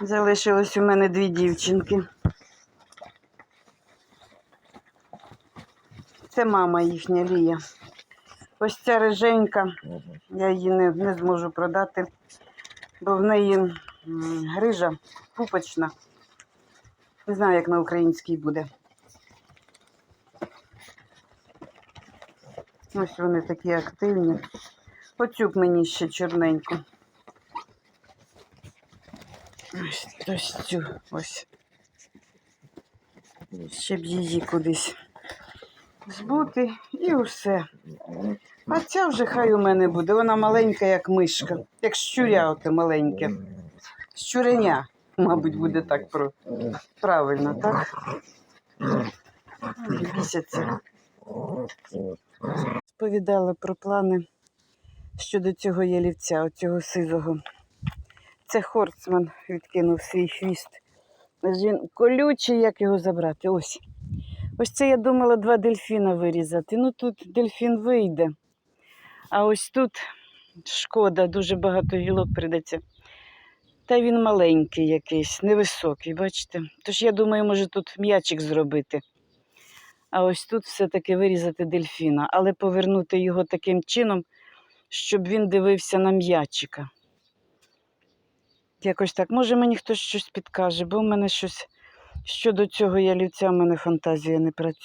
Залишилось у мене дві дівчинки. Це мама їхня Лія. Ось ця риженька, я її не, не зможу продати, бо в неї грижа пупочна. Не знаю, як на українській буде. Ось вони такі активні. Оцю б мені ще чорненьку. Ось, ось цю ось. Ще б її кудись збути і все. А ця вже хай у мене буде. Вона маленька, як мишка, як щуря оте маленьке. Щуреня, мабуть, буде так про... правильно, так? Ой, Бісяться. Сповідала про плани щодо цього ялівця, оцього сизого. Це Хорцман відкинув свій хвіст. Він колючий, як його забрати. Ось. Ось це я думала два дельфіна вирізати. Ну тут дельфін вийде. А ось тут шкода, дуже багато гілок прийдеться. Та він маленький якийсь, невисокий, бачите? Тож я думаю, може тут м'ячик зробити. А ось тут все-таки вирізати дельфіна, але повернути його таким чином, щоб він дивився на м'ячика. Якось так. Може мені хтось щось підкаже, бо в мене щось щодо цього ялівця, в мене фантазія не працює.